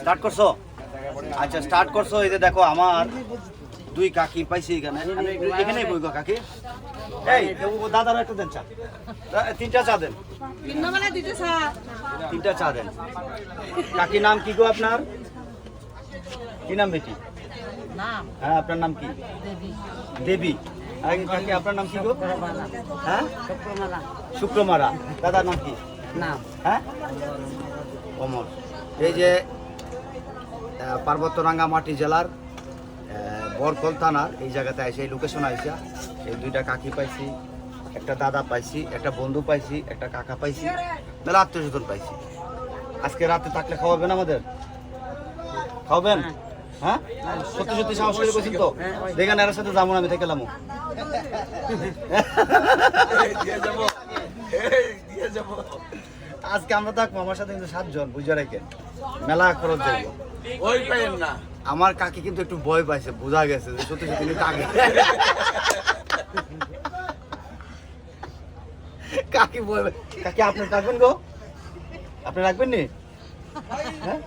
Start করছ? আচ্ছা start করছ এই যে দেখো আমার দুই কাকি পাইছি এখানে। এখানেই বই গো কাকি। এই দাদার একটা দেন চা। তিনটা চা দেন। তিনটা চা দেন। কাকি নাম কি গো আপনার? কি নাম বেটি? হ্যাঁ আপনার নাম কি? দেবী। আপনার নাম কি গো? হ্যাঁ? শুক্রমারা দাদার নাম কি? হ্যাঁ? অমর। এই যে পার্বত্য রাঙ্গামাটি জেলার বরকল থানার এই জায়গাতে আইসি এই লোকেশন আইসা এই দুইটা কাকি পাইছি একটা দাদা পাইছি একটা বন্ধু পাইছি একটা কাকা পাইছি মেলা আত্মীয় স্বজন পাইছি। আজকে রাতে থাকলে খাওয়াবেন আমাদের? খাওয়াবেন? হ্যাঁ। সত্যি সত্যি সাহস করে বলছেন তো? দেখেন এর সাথে যাব না আমি থেকে লামো। আজকে আমরা থাকব আমার সাথে কিন্তু সাতজন বুঝে রেখেন মেলা খরচ যাইব ওই পাইেন না। আমার কাকি কিন্তু একটু ভয় পাইছে বোঝা গেছে যে সত্যি সত্যি কিন্তু কাকি। কাকি ভয় কাকি আপনি রাখবেন গো। আপনি রাখবেন নি? হ্যাঁ?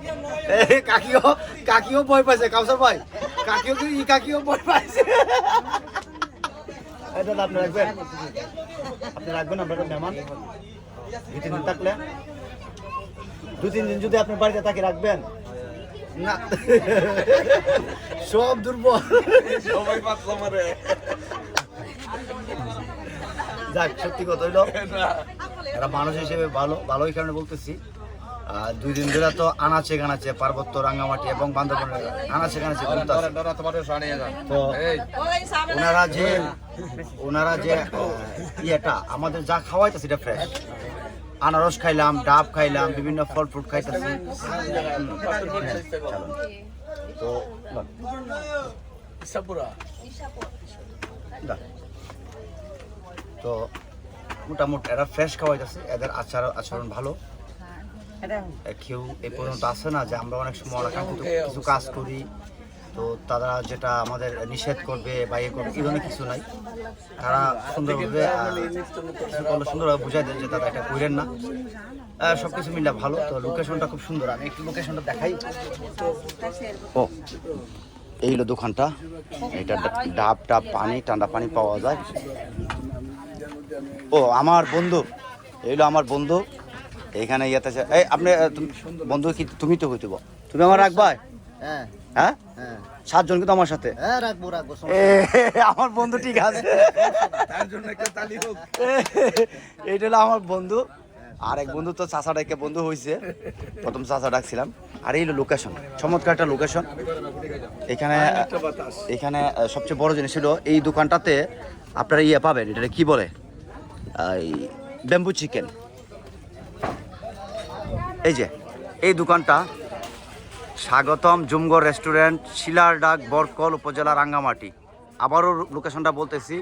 কাকিও কাকিও ভয় পাইছে কাউসার ভাই। কাকিও কি ই কাকিও ভয় পাইছে? দাদা আপনি রাখবেন? আপনি রাখবেন আপনার মেহমান? দু তিন দিন থাকলে? দু তিন দিন যদি আপনি বাড়িতে তাকে রাখবেন? না। সব দুর্বল। সবাই পাতলা মারে। যাক সত্যি কথা হইল এরা মানুষ হিসেবে ভালো ভালোই কারণে বলতেছি। আর দুই দিন ধরে তো আনাচে গানাচে পার্বত্য রাঙ্গামাটি এবং বান্দরবনের আনাচে গানাচে তো ওনারা যে ওনারা যে ইয়েটা আমাদের যা খাওয়াইতে সেটা ফ্রেশ আনারস খাইলাম ডাব খাইলাম বিভিন্ন ফল ফ্রুট খাইতেছি। তো। তো মোটামুটি এরা ফ্রেশ খাওয়াইতেছে এদের আচার আচরণ ভালো। এ, কেউ এই পর্যন্ত আসে না যে আমরা অনেক সময় কিছু কাজ করি। তো তারা যেটা আমাদের নিষেধ করবে বা ইয়ে করবে ধরনের কিছু নাই। তারা সুন্দরভাবে সুন্দরভাবে বুঝাই দেয় যে তারা এটা করেন না। সব কিছু মিলে ভালো, তো লোকেশনটা খুব সুন্দর। আমি একটু লোকেশনটা দেখাই। ও, এই হলো দোকানটা। এটা ডাব ডাব পানি, ঠান্ডা পানি পাওয়া যায়। ও, আমার বন্ধু। এই হলো আমার বন্ধু। এখানে ইয়েতে এই, আপনি বন্ধু কি, তুমি তো হইতেব তুমি আমার রাখবা হ্যাঁ? হ্যাঁ হ্যাঁ সাতজন কিন্তু আমার সাথে। হ্যাঁ রাখব রাখব এ, আমার বন্ধু ঠিক আছে। তার জন্য একটা তালি হোক। এইটা হলো আমার বন্ধু। আর এক বন্ধু তো চাষা ডাকে বন্ধু হয়েছে প্রথম চাষা ডাকছিলাম। আর এই হলো লোকেশন চমৎকার একটা লোকেশন এখানে এখানে সবচেয়ে বড় জিনিস ছিল এই দোকানটাতে আপনারা ইয়ে পাবেন। এটা কি বলে? ব্যাম্বু চিকেন এই যে এই দোকানটা স্বাগতম জুমগড় রেস্টুরেন্ট শিলারডাক বরকল উপজেলা রাঙ্গামাটি। আবারও লোকেশনটা বলতেছি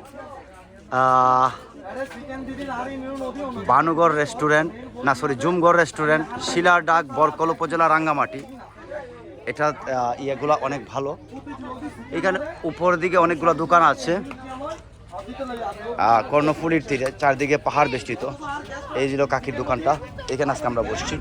বানুগড় রেস্টুরেন্ট, না, সরি, জুমগড় রেস্টুরেন্ট, শিলারডাক বরকল উপজেলা রাঙ্গামাটি। এটা ইয়েগুলা অনেক ভালো। এখানে উপর দিকে অনেকগুলো দোকান আছে। কর্ণফুলির তীরে, চারদিকে পাহাড় বেষ্টিত। এই ছিল কাকির দোকানটা, এখানে আজকে আমরা বসছি।